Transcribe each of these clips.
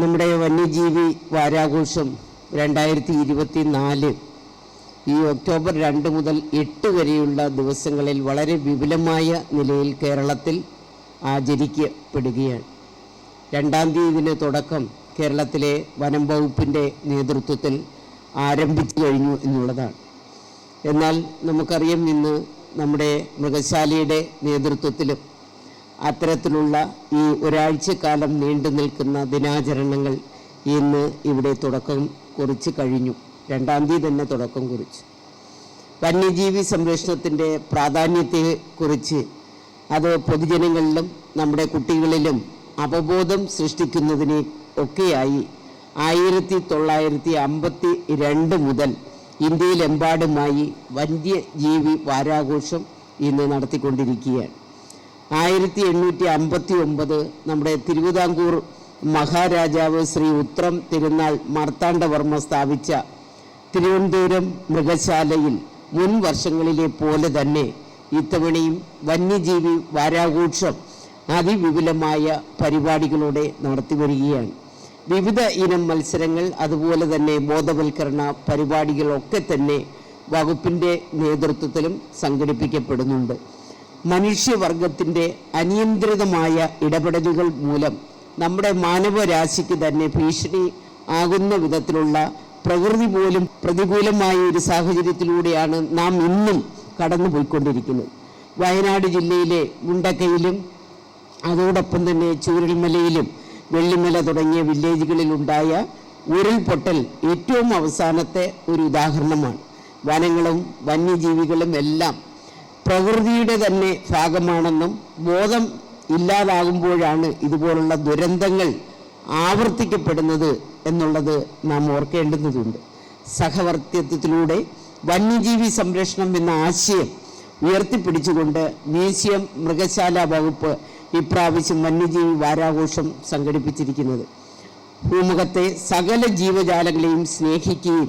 നമ്മുടെ വന്യജീവി വാരാഘോഷം രണ്ടായിരത്തി ഇരുപത്തി നാല് ഈ ഒക്ടോബർ രണ്ട് മുതൽ എട്ട് വരെയുള്ള ദിവസങ്ങളിൽ വളരെ വിപുലമായ നിലയിൽ കേരളത്തിൽ ആചരിക്കപ്പെടുകയാണ്. രണ്ടാം തീയതിന് തുടക്കം കേരളത്തിലെ വനം വകുപ്പിന്റെ നേതൃത്വത്തിൽ ആരംഭിച്ചു കഴിഞ്ഞു എന്നുള്ളതാണ്. എന്നാൽ നമുക്കറിയാം ഇന്ന് നമ്മുടെ മൃഗശാലയുടെ നേതൃത്വത്തിലും അത്തരത്തിലുള്ള ഈ ഒരാഴ്ചക്കാലം നീണ്ടു നിൽക്കുന്ന ദിനാചരണങ്ങൾ ഇന്ന് ഇവിടെ തുടക്കം കുറിച്ച് കഴിഞ്ഞു. രണ്ടാം തീയതി തന്നെ തുടക്കം കുറിച്ചു. വന്യജീവി സംരക്ഷണത്തിന്റെ പ്രാധാന്യത്തെക്കുറിച്ച് അത് പൊതുജനങ്ങളിലും നമ്മുടെ കുട്ടികളിലും അവബോധം സൃഷ്ടിക്കുന്നതിന് ഒക്കെയായി ആയിരത്തി തൊള്ളായിരത്തി അമ്പത്തി രണ്ട് മുതൽ ഇന്ത്യയിലെമ്പാടുമായി വന്യജീവി വാരാഘോഷം ഇന്ന് നടത്തിക്കൊണ്ടിരിക്കുകയാണ്. ആയിരത്തി എണ്ണൂറ്റി അമ്പത്തി ഒമ്പത് നമ്മുടെ തിരുവിതാംകൂർ മഹാരാജാവ് ശ്രീ ഉത്രം തിരുനാൾ മാർത്താണ്ഡവർമ്മ സ്ഥാപിച്ച തിരുവനന്തപുരം മൃഗശാലയിൽ മുൻ വർഷങ്ങളിലെ പോലെ തന്നെ ഇത്തവണയും വന്യജീവി വാരാഘോഷം അതിവിപുലമായ പരിപാടികളോടെ നടത്തിവരികയാണ്. വിവിധ ഇനം മത്സരങ്ങൾ അതുപോലെ തന്നെ ബോധവൽക്കരണ പരിപാടികളൊക്കെ തന്നെ വകുപ്പിന്റെ നേതൃത്വത്തിലും സംഘടിപ്പിക്കപ്പെടുന്നുണ്ട്. മനുഷ്യവർഗത്തിന്റെ അനിയന്ത്രിതമായ ഇടപെടലുകൾ മൂലം നമ്മുടെ മാനവരാശിക്ക് തന്നെ ഭീഷണി ആകുന്ന വിധത്തിലുള്ള പ്രകൃതി പോലും പ്രതികൂലമായ ഒരു സാഹചര്യത്തിലൂടെയാണ് നാം ഇന്നും കടന്നു പോയിക്കൊണ്ടിരിക്കുന്നത് വയനാട് ജില്ലയിലെ മുണ്ടക്കയിലും അതോടൊപ്പം തന്നെ ചൂരൽമലയിലും വെള്ളിമല തുടങ്ങിയ വില്ലേജുകളിലുണ്ടായ ഉരുൾപൊട്ടൽ ഏറ്റവും അവസാനത്തെ ഒരു ഉദാഹരണമാണ്. വനങ്ങളും വന്യജീവികളും എല്ലാം പ്രകൃതിയുടെ തന്നെ ഭാഗമാണെന്നും ബോധം ഇല്ലാതാകുമ്പോഴാണ് ഇതുപോലുള്ള ദുരന്തങ്ങൾ ആവർത്തിക്കപ്പെടുന്നത് എന്നുള്ളത് നാം ഓർക്കേണ്ടുന്നതുണ്ട്. സഹവർത്തിത്വത്തിലൂടെ വന്യജീവി സംരക്ഷണം എന്ന ആശയം ഉയർത്തിപ്പിടിച്ചുകൊണ്ട് മ്യൂസിയം മൃഗശാല വകുപ്പ് ഇപ്രാവശ്യം വന്യജീവി വാരാഘോഷം സംഘടിപ്പിച്ചിരിക്കുന്നത്. ഭൂമുഖത്തെ സകല ജീവജാലങ്ങളെയും സ്നേഹിക്കുകയും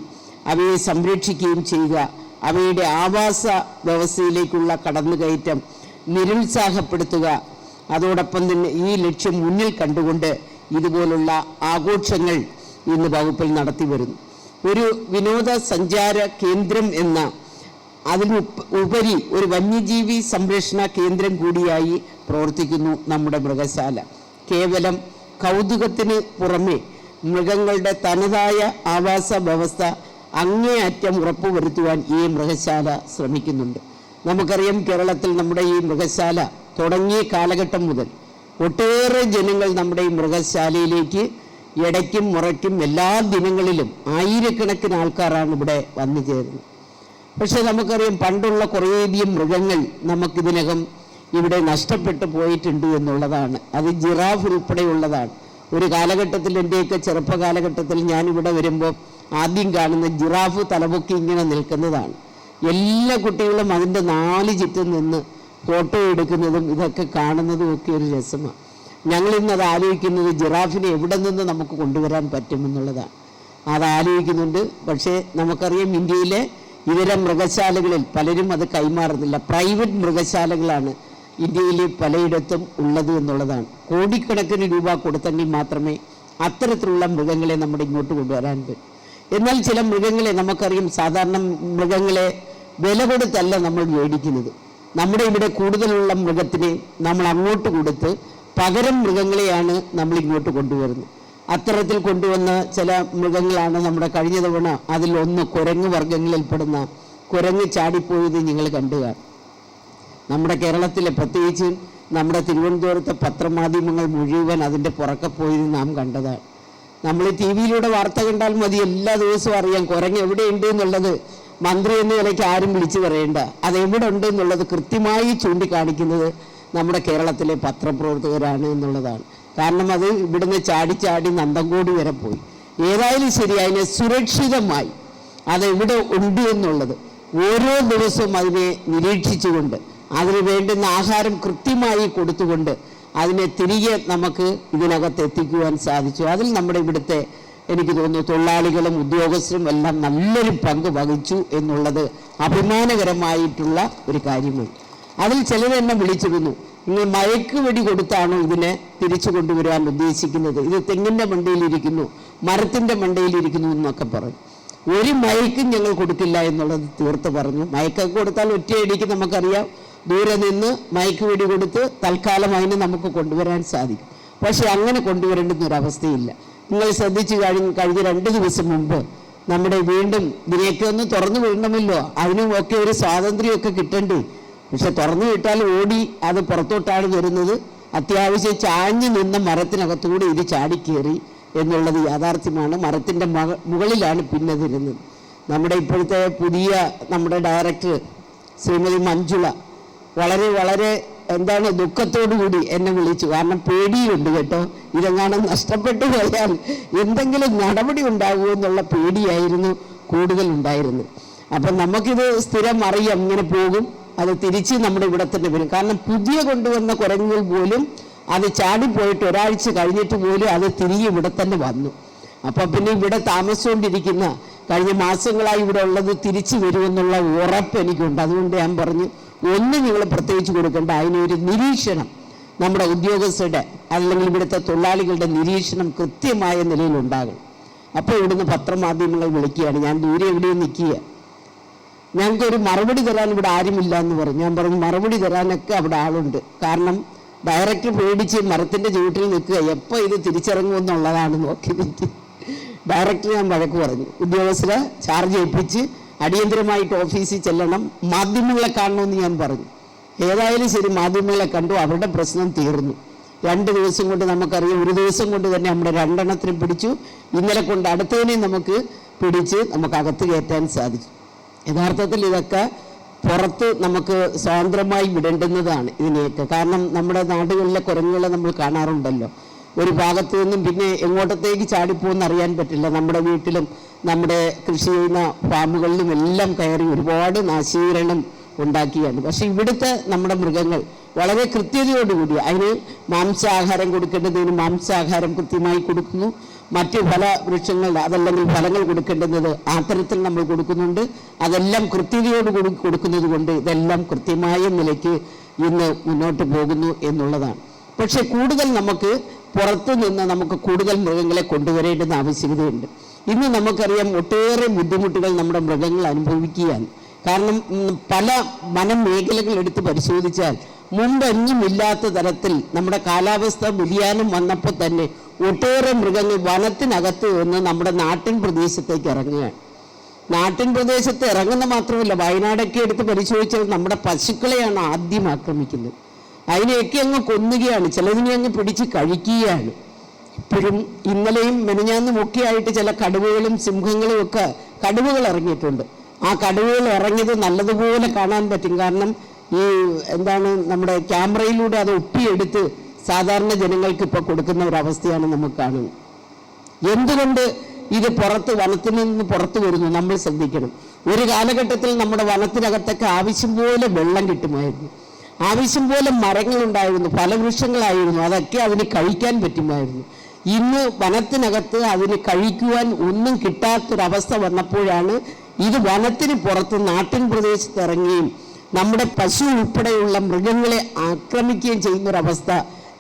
അവയെ സംരക്ഷിക്കുകയും ചെയ്യുക അവയുടെ ആവാസ വ്യവസ്ഥയിലേക്കുള്ള കടന്നുകയറ്റം നിരുത്സാഹപ്പെടുത്തുക. അതോടൊപ്പം തന്നെ ഈ ലക്ഷ്യം മുന്നിൽ കണ്ടുകൊണ്ട് ഇതുപോലുള്ള ആഘോഷങ്ങൾ ഇന്ന് വകുപ്പിൽ നടത്തി വരുന്നു. ഒരു വിനോദസഞ്ചാര കേന്ദ്രം എന്ന അതിന് ഉപരി ഒരു വന്യജീവി സംരക്ഷണ കേന്ദ്രം കൂടിയായി പ്രവർത്തിക്കുന്നു നമ്മുടെ മൃഗശാല. കേവലം കൗതുകത്തിന് പുറമെ മൃഗങ്ങളുടെ തനതായ ആവാസ വ്യവസ്ഥ അങ്ങേയറ്റം ഉറപ്പുവരുത്തുവാൻ ഈ മൃഗശാല ശ്രമിക്കുന്നുണ്ട്. നമുക്കറിയാം കേരളത്തിൽ നമ്മുടെ ഈ മൃഗശാല തുടങ്ങിയ കാലഘട്ടം മുതൽ ഒട്ടേറെ ജനങ്ങൾ നമ്മുടെ ഈ മൃഗശാലയിലേക്ക് ഇടയ്ക്കും മുറയ്ക്കും എല്ലാ ദിനങ്ങളിലും ആയിരക്കണക്കിന് ആൾക്കാരാണ് ഇവിടെ വന്നു ചേരുന്നത്. പക്ഷെ നമുക്കറിയാം പണ്ടുള്ള കുറേയധികം മൃഗങ്ങൾ നമുക്കിതിനകം ഇവിടെ നഷ്ടപ്പെട്ടു പോയിട്ടുണ്ട് എന്നുള്ളതാണ്. അത് ജിറാഫ് ഉൾപ്പെടെയുള്ളതാണ്. ഒരു കാലഘട്ടത്തിൽ എന്റെയൊക്കെ ചെറുപ്പ കാലഘട്ടത്തിൽ ഞാനിവിടെ വരുമ്പോൾ ആദ്യം കാണുന്ന ജിറാഫ് തലപൊക്കി ഇങ്ങനെ നിൽക്കുന്നതാണ്. എല്ലാ കുട്ടികളും അതിന്റെ നാല് ചുറ്റും നിന്ന് ഫോട്ടോ എടുക്കുന്നതും ഇതൊക്കെ കാണുന്നതും ഒക്കെ ഒരു രസമാണ് ഞങ്ങളിന്ന് അത് ആലോചിക്കുന്നത് ജിറാഫിനെ എവിടെ നിന്ന് നമുക്ക് കൊണ്ടുവരാൻ പറ്റുമെന്നുള്ളതാണ്. അത് ആലോചിക്കുന്നുണ്ട്. പക്ഷേ നമുക്കറിയാം ഇന്ത്യയിലെ ഇതര മൃഗശാലകളിൽ പലരും അത് കൈമാറുന്നില്ല. പ്രൈവറ്റ് മൃഗശാലകളാണ് ഇന്ത്യയിൽ പലയിടത്തും ഉള്ളത് എന്നുള്ളതാണ്. കോടിക്കണക്കിന് രൂപ കൊടുത്തെങ്കിൽ മാത്രമേ അത്തരത്തിലുള്ള മൃഗങ്ങളെ നമ്മുടെ ഇങ്ങോട്ട് കൊണ്ടുവരാൻ പറ്റൂ. എന്നാൽ ചില മൃഗങ്ങളെ നമുക്കറിയാം. സാധാരണ മൃഗങ്ങളെ വില കൊടുത്തല്ല നമ്മൾ മേടിക്കുന്നത്. നമ്മുടെ ഇവിടെ കൂടുതലുള്ള മൃഗത്തിനെ നമ്മൾ അങ്ങോട്ട് കൊടുത്ത് പകരം മൃഗങ്ങളെയാണ് നമ്മൾ ഇങ്ങോട്ട് കൊണ്ടുവരുന്നത്. അത്തരത്തിൽ കൊണ്ടുവന്ന ചില മൃഗങ്ങളാണ് നമ്മുടെ കഴിഞ്ഞ തവണ അതിലൊന്ന് കുരങ്ങ് വർഗങ്ങളിൽപ്പെടുന്ന കുരങ്ങ് ചാടിപ്പോയത് നിങ്ങൾ കണ്ടുക കാണും. നമ്മുടെ കേരളത്തിലെ പ്രത്യേകിച്ച് നമ്മുടെ തിരുവനന്തപുരത്തെ പത്രമാധ്യമങ്ങൾ മുഴുവൻ അതിന്റെ പുറക്കെ പോയത് നാം കണ്ടതാണ്. നമ്മൾ ടി വിയിലൂടെ വാർത്ത കണ്ടാൽ മതി എല്ലാ ദിവസവും അറിയാം കുരങ്ങ് എവിടെയുണ്ട് എന്നുള്ളത്. മന്ത്രി എന്ന നിലയ്ക്ക് ആരും വിളിച്ചു പറയേണ്ട. അതെവിടെ ഉണ്ട് എന്നുള്ളത് കൃത്യമായി ചൂണ്ടിക്കാണിക്കുന്നത് നമ്മുടെ കേരളത്തിലെ പത്രപ്രവർത്തകരാണ് എന്നുള്ളതാണ്. കാരണം അത് ഇവിടുന്ന് ചാടി ചാടി നന്തങ്കോടി വരെ പോയി. ഏതായാലും ശരി അതിനെ സുരക്ഷിതമായി അതെവിടെ ഉണ്ട് എന്നുള്ളത് ഓരോ ദിവസവും അതിനെ നിരീക്ഷിച്ചുകൊണ്ട് അതിന് വേണ്ടുന്ന ആഹാരം കൃത്യമായി കൊടുത്തുകൊണ്ട് അതിനെ തിരികെ നമുക്ക് ഇതിനകത്ത് എത്തിക്കുവാൻ സാധിച്ചു. അതിൽ നമ്മുടെ ഇവിടുത്തെ എനിക്ക് തോന്നുന്നു തൊഴിലാളികളും ഉദ്യോഗസ്ഥരും എല്ലാം നല്ലൊരു പങ്ക് വഹിച്ചു എന്നുള്ളത് അഭിമാനകരമായിട്ടുള്ള ഒരു കാര്യമാണ്. അതിൽ ചിലർ എന്നെ വിളിച്ചിരുന്നു. നിങ്ങൾ മയക്ക് വെടി കൊടുത്താണ് ഇതിനെ തിരിച്ചു കൊണ്ടുവരാൻ ഉദ്ദേശിക്കുന്നത്? ഇത് തെങ്ങിന്റെ മണ്ടയിലിരിക്കുന്നു മരത്തിന്റെ മണ്ടയിലിരിക്കുന്നു എന്നൊക്കെ പറഞ്ഞു. ഒരു മയക്കും ഞങ്ങൾ കൊടുക്കില്ല എന്നുള്ളത് തീർത്ത് പറഞ്ഞു. മയക്കൊക്കെ കൊടുത്താൽ ഒറ്റയടിക്ക് നമുക്കറിയാം. ദൂരെ നിന്ന് മയക്ക് വെടി കൊടുത്ത് തൽക്കാലം അതിനെ നമുക്ക് കൊണ്ടുവരാൻ സാധിക്കും. പക്ഷേ അങ്ങനെ കൊണ്ടുവരേണ്ടുന്ന ഒരു അവസ്ഥയില്ല. നിങ്ങൾ ശ്രദ്ധിച്ചു കഴിഞ്ഞ കഴിഞ്ഞ രണ്ട് ദിവസം മുമ്പ് നമ്മുടെ വീണ്ടും ഇതിനെയൊക്കെ ഒന്ന് തുറന്നു വിടണമല്ലോ. അതിനും ഒക്കെ ഒരു സ്വാതന്ത്ര്യമൊക്കെ കിട്ടണ്ടേ? പക്ഷെ തുറന്നു വിട്ടാൽ ഓടി അത് പുറത്തോട്ടാണ് വരുന്നത്. അത്യാവശ്യം ചാഞ്ഞു നിന്ന മരത്തിനകത്തൂടെ ഇത് ചാടിക്കേറി എന്നുള്ളത് യാഥാർത്ഥ്യമാണ്. മരത്തിന്റെ മക മുകളിലാണ് പിന്നെ തരുന്നത് നമ്മുടെ ഇപ്പോഴത്തെ പുതിയ നമ്മുടെ ഡയറക്ടർ ശ്രീമതി മഞ്ജുള വളരെ വളരെ എന്താണ് കൂടി എന്നെ വിളിച്ചു. കാരണം പേടിയുണ്ട് കേട്ടോ. ഇതെങ്ങാനും നഷ്ടപ്പെട്ടു പോയാൽ എന്തെങ്കിലും നടപടി ഉണ്ടാകുമോ എന്നുള്ള പേടിയായിരുന്നു കൂടുതൽ ഉണ്ടായിരുന്നു. അപ്പം നമുക്കിത് സ്ഥിരം അറിയാം ഇങ്ങനെ പോകും. അത് തിരിച്ച് നമ്മുടെ ഇവിടെ തന്നെ വരും. കാരണം പുതിയ കൊണ്ടുവന്ന കുരങ്ങുകൾ പോലും അത് ചാടിപ്പോയിട്ട് ഒരാഴ്ച കഴിഞ്ഞിട്ട് പോലും അത് തിരികെ ഇവിടെ തന്നെ വന്നു. അപ്പൊ പിന്നെ ഇവിടെ താമസിച്ചുകൊണ്ടിരിക്കുന്ന കഴിഞ്ഞ മാസങ്ങളായി ഇവിടെ ഉള്ളത് തിരിച്ചു വരുമെന്നുള്ള ഉറപ്പ് എനിക്കുണ്ട്. അതുകൊണ്ട് ഞാൻ പറഞ്ഞു ഒന്ന് നിങ്ങൾ പ്രത്യേകിച്ച് കൊടുക്കേണ്ട അതിനൊരു നിരീക്ഷണം നമ്മുടെ ഉദ്യോഗസ്ഥരുടെ അല്ലെങ്കിൽ ഇവിടുത്തെ തൊഴിലാളികളുടെ നിരീക്ഷണം കൃത്യമായ നിലയിൽ ഉണ്ടാകും അപ്പോൾ ഇവിടുന്ന് പത്രമാധ്യമങ്ങൾ വിളിക്കുകയാണ്. ഞാൻ ദൂരെ എവിടെയും നിൽക്കുക ഞങ്ങൾക്കൊരു മറുപടി തരാൻ ഇവിടെ ആരുമില്ല എന്ന് പറഞ്ഞു. ഞാൻ പറഞ്ഞു മറുപടി തരാനൊക്കെ അവിടെ ആളുണ്ട്. കാരണം ഡയറക്ടർ പേടിച്ച് മരത്തിന്റെ ചുവട്ടിൽ നിൽക്കുക. എപ്പോൾ ഇത് തിരിച്ചിറങ്ങുമെന്നുള്ളതാണ് നോക്കി നിൽക്കി ഡയറക്ടർ ഞാൻ വഴക്ക് പറഞ്ഞു. ഉദ്യോഗസ്ഥരെ ചാർജ് ഏൽപ്പിച്ച് അടിയന്തരമായിട്ട് ഓഫീസിൽ ചെല്ലണം. മാധ്യമങ്ങളെ കാണണമെന്ന് ഞാൻ പറഞ്ഞു. ഏതായാലും ശരി മാധ്യമങ്ങളെ കണ്ടു. അവരുടെ പ്രശ്നം തീർന്നു. രണ്ട് ദിവസം കൊണ്ട് നമുക്കറിയാം ഒരു ദിവസം കൊണ്ട് തന്നെ നമ്മുടെ രണ്ടെണ്ണത്തിനും പിടിച്ചു. ഇന്നലെ കൊണ്ട് അടുത്തതിനെയും നമുക്ക് പിടിച്ച് നമുക്ക് അകത്ത് കയറ്റാൻ സാധിച്ചു. യഥാർത്ഥത്തിൽ ഇതൊക്കെ പുറത്ത് നമുക്ക് സ്വതന്ത്രമായി വിടേണ്ടുന്നതാണ് ഇതിനെയൊക്കെ. കാരണം നമ്മുടെ നാടുകളിലെ കുരങ്ങുകളെ നമ്മൾ കാണാറുണ്ടല്ലോ. ഒരു ഭാഗത്തു നിന്നും പിന്നെ എങ്ങോട്ടത്തേക്ക് ചാടിപ്പോന്ന് അറിയാൻ പറ്റില്ല. നമ്മുടെ വീട്ടിലും നമ്മുടെ കൃഷി ചെയ്യുന്ന ഫാമുകളിലും എല്ലാം കയറി ഒരുപാട് നാശീകരണം ഉണ്ടാക്കിയാണ്. പക്ഷെ ഇവിടുത്തെ നമ്മുടെ മൃഗങ്ങൾ വളരെ കൃത്യതയോടുകൂടി അതിന് മാംസാഹാരം കൊടുക്കേണ്ടതിന് മാംസാഹാരം കൃത്യമായി കൊടുക്കുന്നു. മറ്റു ഫല വൃക്ഷങ്ങൾ അതല്ലെങ്കിൽ ഫലങ്ങൾ കൊടുക്കേണ്ടുന്നത് ആ തരത്തിൽ നമ്മൾ കൊടുക്കുന്നുണ്ട്. അതെല്ലാം കൃത്യതയോടുകൂടി കൊടുക്കുന്നത് കൊണ്ട് ഇതെല്ലാം കൃത്യമായ നിലയ്ക്ക് ഇന്ന് മുന്നോട്ട് പോകുന്നു എന്നുള്ളതാണ്. പക്ഷെ കൂടുതൽ നമുക്ക് പുറത്തു നിന്ന് നമുക്ക് കൂടുതൽ മൃഗങ്ങളെ കൊണ്ടുവരേണ്ടുന്ന ആവശ്യകതയുണ്ട്. ഇന്ന് നമുക്കറിയാം ഒട്ടേറെ ബുദ്ധിമുട്ടുകൾ നമ്മുടെ മൃഗങ്ങൾ അനുഭവിക്കുകയാണ്. കാരണം പല വനമേഖലകൾ എടുത്ത് പരിശോധിച്ചാൽ മുമ്പെങ്ങുമില്ലാത്ത തരത്തിൽ നമ്മുടെ കാലാവസ്ഥ വ്യതിയാനം വന്നപ്പോൾ തന്നെ ഒട്ടേറെ മൃഗങ്ങൾ വനത്തിനകത്ത് നിന്ന് നമ്മുടെ നാട്ടിൻ പ്രദേശത്തേക്ക് ഇറങ്ങുകയാണ്. നാട്ടിൻ പ്രദേശത്ത് ഇറങ്ങുന്ന മാത്രമല്ല വയനാടൊക്കെ എടുത്ത് പരിശോധിച്ചാൽ നമ്മുടെ പശുക്കളെയാണ് ആദ്യം ആക്രമിക്കുന്നത്. അതിനെയൊക്കെ അങ്ങ് കൊന്നുകയാണ്. ചിലതിനെ അങ്ങ് പിടിച്ച് കഴിക്കുകയാണ്. ഇപ്പോഴും ഇന്നലെയും മെനഞ്ഞാന്നും ഒക്കെ ആയിട്ട് ചില കടുവകളും സിംഹങ്ങളും ഒക്കെ കടുവകൾ ഇറങ്ങിയിട്ടുണ്ട്. ആ കടുവകൾ ഇറങ്ങിയത് നല്ലതുപോലെ കാണാൻ പറ്റും. കാരണം ഈ എന്താണ് നമ്മുടെ ക്യാമറയിലൂടെ അത് ഒപ്പിയെടുത്ത് സാധാരണ ജനങ്ങൾക്ക് ഇപ്പോൾ കൊടുക്കുന്ന ഒരു അവസ്ഥയാണ് നമുക്ക് കാണുന്നത്. എന്തുകൊണ്ട് ഇത് പുറത്ത് വനത്തിൽ നിന്ന് പുറത്തു വരുന്നു? നമ്മൾ ശ്രദ്ധിക്കണം. ഒരു കാലഘട്ടത്തിൽ നമ്മുടെ വനത്തിനകത്തൊക്കെ ആവശ്യം പോലെ വെള്ളം കിട്ടുമായിരുന്നു. ആവശ്യം പോലെ മരങ്ങളുണ്ടായിരുന്നു ഫലവൃക്ഷങ്ങളായിരുന്നു അതൊക്കെ അതിന് കഴിക്കാൻ പറ്റുമായിരുന്നു. ഇന്ന് വനത്തിനകത്ത് അതിന് കഴിക്കുവാൻ ഒന്നും കിട്ടാത്തൊരവസ്ഥ വന്നപ്പോഴാണ് ഇത് വനത്തിന് പുറത്ത് നാട്ടിൻ പ്രദേശത്ത് ഇറങ്ങുകയും നമ്മുടെ പശു ഉൾപ്പെടെയുള്ള മൃഗങ്ങളെ ആക്രമിക്കുകയും ചെയ്യുന്നൊരവസ്ഥ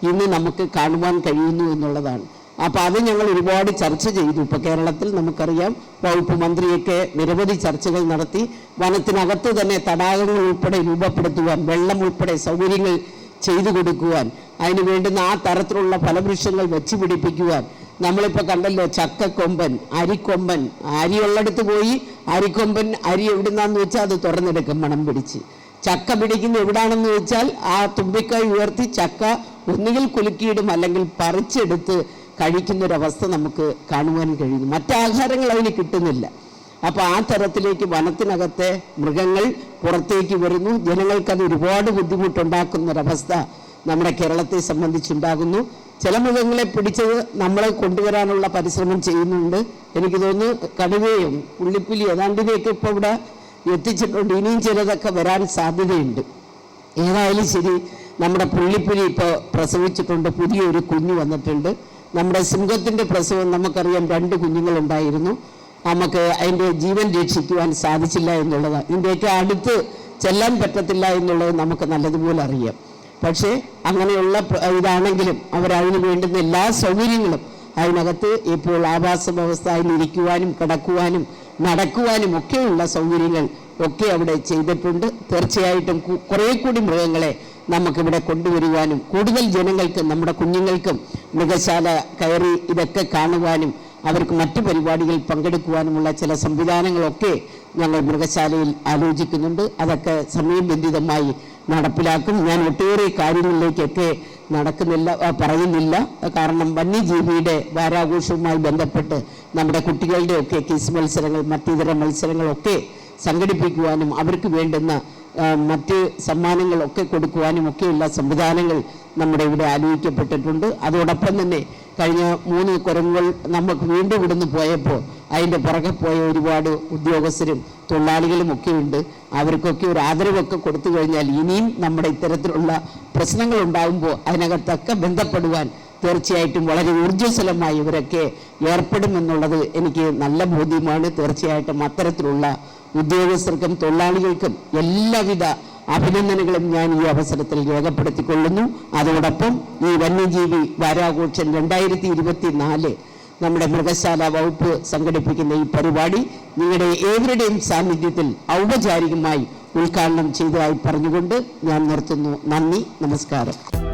ഇന്ന് നമുക്ക് കാണുവാൻ കഴിയുന്നു എന്നുള്ളതാണ്. അപ്പോൾ അത് ഞങ്ങൾ ഒരുപാട് ചർച്ച ചെയ്തു. ഇപ്പോൾ കേരളത്തിൽ നമുക്കറിയാം വകുപ്പ് മന്ത്രിയൊക്കെ നിരവധി ചർച്ചകൾ നടത്തി. വനത്തിനകത്ത് തന്നെ തടാകങ്ങൾ ഉൾപ്പെടെ രൂപപ്പെടുത്തുവാൻ വെള്ളം ഉൾപ്പെടെ സൗകര്യങ്ങൾ ചെയ്തു കൊടുക്കുവാൻ അതിന് വേണ്ടുന്ന ആ തരത്തിലുള്ള ഫലവൃക്ഷങ്ങൾ വെച്ച് പിടിപ്പിക്കുവാൻ. നമ്മളിപ്പോൾ കണ്ടല്ലോ ചക്കക്കൊമ്പൻ അരിക്കൊമ്പൻ അരിയുള്ളിടത്ത് പോയി അരിക്കൊമ്പൻ അരി എവിടുന്നാന്ന് വെച്ചാൽ അത് തുറന്നെടുക്കും മണം പിടിച്ച്. ചക്ക പിടിക്കുന്ന എവിടാണെന്ന് വെച്ചാൽ ആ തുമ്പിക്കായ് ഉയർത്തി ചക്ക ഒന്നുകിൽ കുലുക്കിയിടും അല്ലെങ്കിൽ പറിച്ചെടുത്ത് കഴിക്കുന്നൊരവസ്ഥ നമുക്ക് കാണുവാൻ കഴിയുന്നു. മറ്റാഹാരങ്ങൾ അതിന് കിട്ടുന്നില്ല. അപ്പോൾ ആ തരത്തിലേക്ക് വനത്തിനകത്തെ മൃഗങ്ങൾ പുറത്തേക്ക് വരുന്നു. ജനങ്ങൾക്കത് ഒരുപാട് ബുദ്ധിമുട്ടുണ്ടാക്കുന്നൊരവസ്ഥ നമ്മുടെ കേരളത്തെ സംബന്ധിച്ചുണ്ടാകുന്നു. ചില മൃഗങ്ങളെ പിടിച്ചത് നമ്മളെ കൊണ്ടുവരാനുള്ള പരിശ്രമം ചെയ്യുന്നുണ്ട്. എനിക്ക് തോന്നുന്നു കടുവയും പുള്ളിപ്പുലി ഏതാണ്ടിനെയൊക്കെ ഇപ്പോൾ ഇവിടെ എത്തിച്ചിട്ടുണ്ട്. ഇനിയും ചിലതൊക്കെ വരാൻ സാധ്യതയുണ്ട്. ഏതായാലും ശരി നമ്മുടെ പുള്ളിപ്പുലി ഇപ്പോൾ പ്രസവിച്ചിട്ടുണ്ട്. പുതിയൊരു കുഞ്ഞ് വന്നിട്ടുണ്ട്. നമ്മുടെ സിംഹത്തിന്റെ പ്രസവം നമുക്കറിയാം രണ്ട് കുഞ്ഞുങ്ങളുണ്ടായിരുന്നു. നമുക്ക് അതിന്റെ ജീവൻ രക്ഷിക്കുവാൻ സാധിച്ചില്ല എന്നുള്ളത്. ഇതിന്റെയൊക്കെ അടുത്ത് ചെല്ലാൻ പറ്റത്തില്ല എന്നുള്ളത് നമുക്ക് നല്ലതുപോലെ അറിയാം. പക്ഷേ അങ്ങനെയുള്ള ഇതാണെങ്കിലും അവരതിന് വേണ്ടുന്ന എല്ലാ സൗകര്യങ്ങളും അതിനകത്ത് ഇപ്പോൾ ആവാസ വ്യവസ്ഥയിൽ ഇരിക്കുവാനും കിടക്കുവാനും നടക്കുവാനും ഒക്കെയുള്ള സൗകര്യങ്ങൾ ഒക്കെ അവിടെ ചെയ്തിട്ടുണ്ട്. തീർച്ചയായിട്ടും കുറേ കൂടി മൃഗങ്ങളെ നമുക്കിവിടെ കൊണ്ടുവരുവാനും കൂടുതൽ ജനങ്ങൾക്ക് നമ്മുടെ കുഞ്ഞുങ്ങൾക്കും മൃഗശാല കയറി ഇതൊക്കെ കാണുവാനും അവർക്ക് മറ്റു പരിപാടികളിൽ പങ്കെടുക്കുവാനുമുള്ള ചില സംവിധാനങ്ങളൊക്കെ ഞങ്ങൾ മൃഗശാലയിൽ ആലോചിക്കുന്നുണ്ട്. അതൊക്കെ സമയബന്ധിതമായി നടപ്പിലാക്കും. ഞാൻ ഒട്ടേറെ കാര്യങ്ങളിലേക്കൊക്കെ നടക്കുന്നില്ല പറയുന്നില്ല. കാരണം വന്യജീവിയുടെ വാരാഘോഷവുമായി ബന്ധപ്പെട്ട് നമ്മുടെ കുട്ടികളുടെയൊക്കെ കിസ് മത്സരങ്ങൾ മറ്റിതര മത്സരങ്ങളൊക്കെ സംഘടിപ്പിക്കുവാനും അവർക്ക് വേണ്ടുന്ന മറ്റ് സമ്മാനങ്ങളൊക്കെ കൊടുക്കുവാനും ഒക്കെയുള്ള സംവിധാനങ്ങൾ നമ്മുടെ ഇവിടെ ആലോചിക്കപ്പെട്ടിട്ടുണ്ട്. അതോടൊപ്പം തന്നെ കഴിഞ്ഞ മൂന്ന് കുരങ്ങുകൾ നമുക്ക് വീണ്ടും ഇവിടുന്ന് പോയപ്പോൾ അതിന്റെ പുറകെ പോയ ഒരുപാട് ഉദ്യോഗസ്ഥരും തൊഴിലാളികളും ഒക്കെ ഉണ്ട്. അവർക്കൊക്കെ ഒരു ആദരവൊക്കെ കൊടുത്തു കഴിഞ്ഞാൽ ഇനിയും നമ്മുടെ ഇത്തരത്തിലുള്ള പ്രശ്നങ്ങൾ ഉണ്ടാകുമ്പോൾ അതിനകത്തൊക്കെ ബന്ധപ്പെടുവാൻ തീർച്ചയായിട്ടും വളരെ ഊർജസ്വലമായി ഇവരൊക്കെ ഏർപ്പെടുമെന്നുള്ളത് എനിക്ക് നല്ല ബോധ്യമാണ്. തീർച്ചയായിട്ടും അത്തരത്തിലുള്ള ഉദ്യോഗസ്ഥർക്കും തൊഴിലാളികൾക്കും എല്ലാവിധ അഭിനന്ദനങ്ങളും ഞാൻ ഈ അവസരത്തിൽ രേഖപ്പെടുത്തിക്കൊള്ളുന്നു. അതോടൊപ്പം ഈ വന്യജീവി വാരാഘോഷം രണ്ടായിരത്തി ഇരുപത്തി നാല് നമ്മുടെ മൃഗശാല വകുപ്പ് സംഘടിപ്പിക്കുന്ന ഈ പരിപാടി നിങ്ങളുടെ ഏവരുടെയും സാന്നിധ്യത്തിൽ ഔപചാരികമായി ഉദ്ഘാടനം ചെയ്തതായി പറഞ്ഞുകൊണ്ട് ഞാൻ നിർത്തുന്നു. നന്ദി നമസ്കാരം.